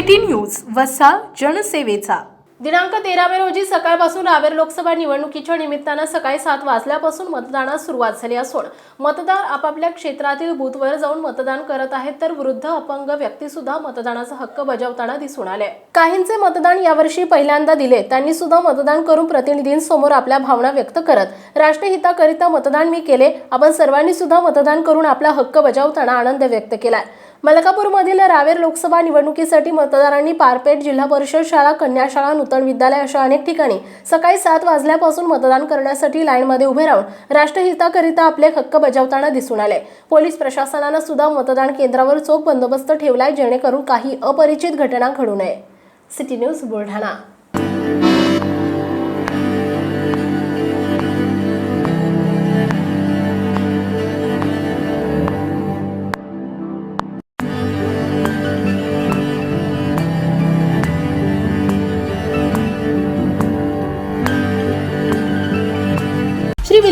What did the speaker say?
City news वसा जनसेवेचा. दिनांक तेरा मे रोजी सकाळपासून रावेर लोकसभा निवडणुकीच्या निमित्तानं सकाळी सात वाजल्यापासून मतदानास सुरुवात झाली असून मतदार आपापल्या क्षेत्रातील बूथवर जाऊन मतदान करत आहेत तर वृद्ध अपंग व्यक्ती सुद्धा मतदानाचा हक्क बजावताना दिसून आले. काहींचे मतदान यावर्षी पहिल्यांदा दिले त्यांनी सुद्धा मतदान करून प्रतिनिधींसमोर आपल्या भावना व्यक्त करत राष्ट्रहिताकरिता मतदान मी केले आपण सर्वांनी सुद्धा मतदान करून आपला हक्क बजावताना आनंद व्यक्त केला मलकापूरमधील रावेर लोकसभा निवडणुकीसाठी मतदारांनी पारपेट जिल्हा परिषद शाळा कन्या शाळा नूतन विद्यालय अशा अनेक ठिकाणी सकाळी सात वाजल्यापासून मतदान करण्यासाठी लाईनमध्ये उभे राहून राष्ट्रहिताकरिता आपले हक्क बजावताना दिसून आले. पोलीस प्रशासनानं सुद्धा मतदान केंद्रावर चोख बंदोबस्त ठेवलाय जेणेकरून काही अपरिचित घटना घडू नये. City news Buldhana.